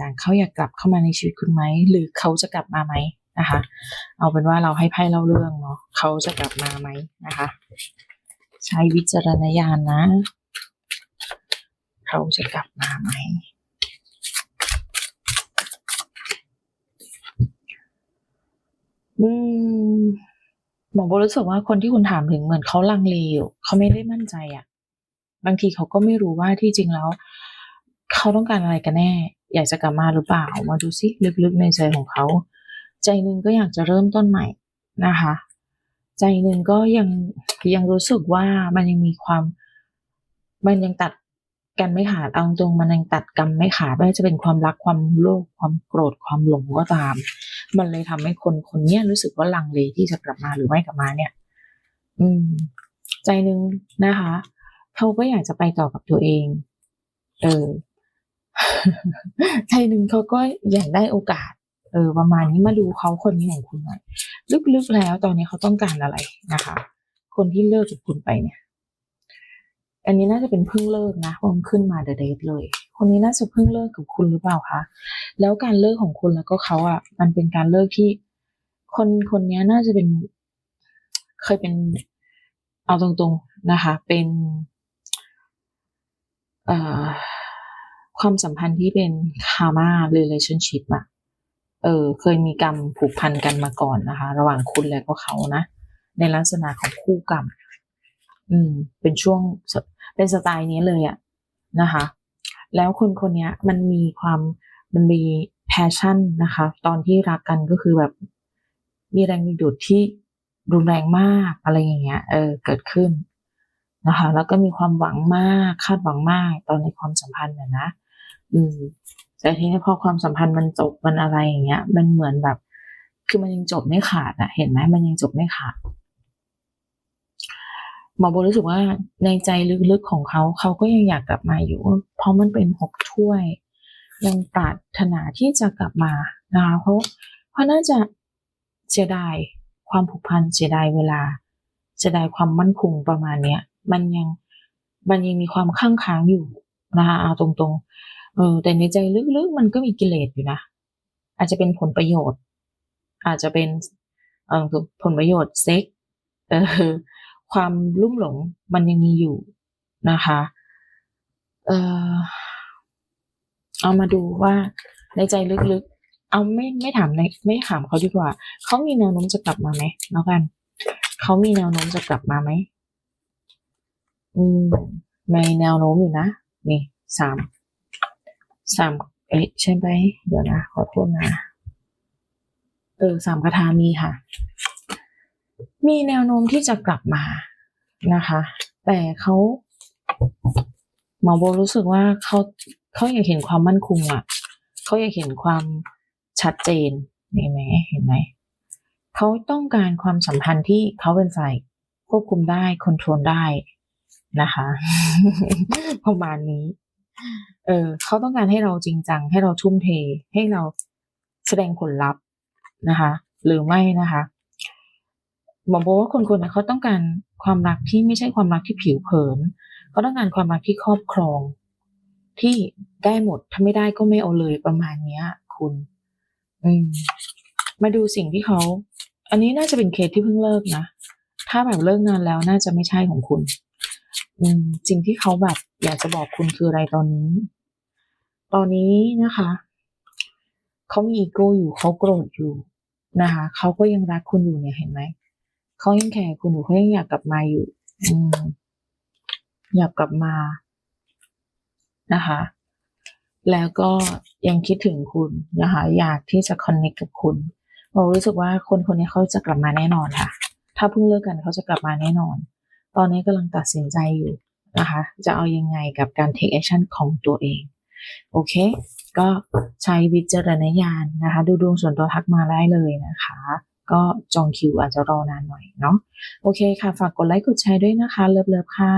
ต่างๆ เขาอยากกลับเข้ามาในชีวิตคุณไหม หรือเขาจะกลับมาไหมนะคะ เอาเป็นว่าเราให้ไพ่เล่าเรื่องเนาะเขาจะกลับมาไหมนะคะ ใช้วิจารณญาณนะ เขาจะกลับมาไหมอืมหมอโบรู้สึกว่าคนที่คุณถามถึงเหมือนเขาลังเลอยู่เขาไม่ได้มั่นใจอะ่ะ บางทีเขาก็ไม่รู้ว่าที่จริงแล้ว เขาต้องการอะไรกันแน่ อยากจะกลับมาหรือเปล่า มาดูซิลึกๆในใจของเขา ใจหนึ่งก็อยากจะเริ่มต้นใหม่นะคะ ใจหนึ่งก็ยังยังรู้สึกว่ามันยังมีความมันยังตัดกันไม่ขาดเอาตรงมันยังตัดกันไม่ขาดไม่ว่าจะเป็นความรักความโลภความโกรธความหลงก็ตาม มันเลยทำให้คนคนเนี้ยรู้สึกว่าลังเลที่จะกลับมาหรือไม่กลับมาเนี่ย อืม ใจหนึ่งนะคะเขาก็อยากจะไปต่อกับตัวเอง เออ ใจหนึ่งเขาก็อยากได้โอกาส เออ ประมาณนี้มาดูเขาคนนี้ของคุณหน่อยลึกๆแล้วตอนนี้เขาต้องการอะไรนะคะ คนที่เลิกกับคุณไปเนี่ย อันนี้น่าจะเป็นเพิ่งเลิกนะเพราะมันขึ้นมาเดอะเดทเลย คนนี้น่าจะเพิ่งเลิกกับคุณหรือเปล่าคะแล้วการเลิกของคุณแล้วก็เขาอะ มันเป็นการเลิกที่ คนคนนี้น่าจะเป็นเคยเป็น เอาตรงๆนะคะ เป็น เอ่อ ความสัมพันธ์ที่เป็นคาร์มา relationship อะเออเคยมีกรรมผูกพันกันมาก่อนนะคะ ระหว่างคุณและก็เขานะ ในลักษณะของคู่กรรม อืม เป็นช่วงเป็นสไตล์นี้เลยอะนะคะ แล้วคนคนนี้มันมีความมันมี passion นะคะ ตอนที่รักกันก็คือแบบ มีแรงดึงดูดที่รุนแรงมากอะไรอย่างเงี้ย เออ เกิดขึ้นนะคะ แล้วก็มีความหวังมาก คาดหวังมากตอนในความสัมพันธ์น่ะนะ อืม แต่ทีนี้พอความสัมพันธ์มันจบมันอะไรอย่างเงี้ย มันเหมือนแบบ คือมันยังจบไม่ขาดอะเห็นไหมมันยังจบไม่ขาดหมอโบรู้สึกว่าในใจลึกๆของเขาเขาก็ยังอยากกลับมาอยู่ เพราะมันเป็นหกถ้วย ยังปรารถนาที่จะกลับมานะคะเพราะเพราะน่าจะเสียดายความผูกพันเสียดายเวลาเสียดายความมั่นคงประมาณเนี้ย มันยังมันยังมีความข้างค้างอยู่นะคะเอาตรงๆ เออแต่ในใจลึกๆมันก็มีกิเลสอยู่นะ อาจจะเป็นผลประโยชน์ อาจจะเป็นเออผลประโยชน์เซ็กเออความลุ่มหลงมันยังมีอยู่นะคะ เออเอามาดูว่าในใจลึกๆ เอาไม่ไม่ถามในไม่ถามเขาดีกว่า เขามีแนวโน้มจะกลับมาไหมแล้วกัน เขามีแนวโน้มจะกลับมาไหมอืมในแนวโน้มอยู่นะ นี่สาม สามเอ๊ะใช่ไหมเดี๋ยวนะ ขอโทษนะ เออสามคาถามีค่ะ มีแนวโน้มที่จะกลับมานะคะ แต่เขาหมอโบรู้สึกว่าเขาเขาอยากเห็นความมั่นคงอะเขาอยากเห็นความชัดเจนเห็นไหมเห็นไหมเขาต้องการความสัมพันธ์ที่เขาเป็นฝ่ายควบคุมได้คอนโทรลได้นะคะ ประมาณนี้ เออเขาต้องการให้เราจริงจัง ให้เราทุ่มเท ให้เราแสดงผลลัพธ์นะคะ หรือไม่นะคะหมอบอกว่าคนคนนั้นเขาต้องการความรักที่ไม่ใช่ความรักที่ผิวเผินเขาต้องการความรักที่ครอบครอง ที่ได้หมดถ้าไม่ได้ก็ไม่เอาเลยประมาณเนี้ย คุณ อืมมาดูสิ่งที่เขา อันนี้น่าจะเป็นเคสที่เพิ่งเลิกนะ ถ้าแบบเลิกนานแล้วน่าจะไม่ใช่ของคุณ สิ่งที่เขาแบบอยากจะบอกคุณคืออะไรตอนนี้ ตอนนี้นะคะ เขามีอีโก้อยู่เขาโกรธอยู่นะคะ เขาก็ยังรักคุณอยู่เนี่ยเห็นไหม เขายังแคร์คุณอยู่เขายังอยากกลับมาอยู่ อืม อยากกลับมานะคะ แล้วก็ยังคิดถึงคุณนะคะ อยากที่จะคอนเนคกับคุณเรารู้สึกว่าคนคนนี้เขาจะกลับมาแน่นอนค่ะ ถ้าเพิ่งเลิกกันเขาจะกลับมาแน่นอน ตอนนี้กำลังตัดสินใจอยู่นะคะ จะเอายังไงกับการ take action ของตัวเอง โอเค ก็ใช้วิจารณญาณนะคะ ดูดวงส่วนตัวทักมาได้เลยนะคะ ก็จองคิวอาจจะรอนานหน่อยเนาะ โอเคค่ะ ฝากกดไลค์กดแชร์ด้วยนะคะ เลิฟๆค่ะ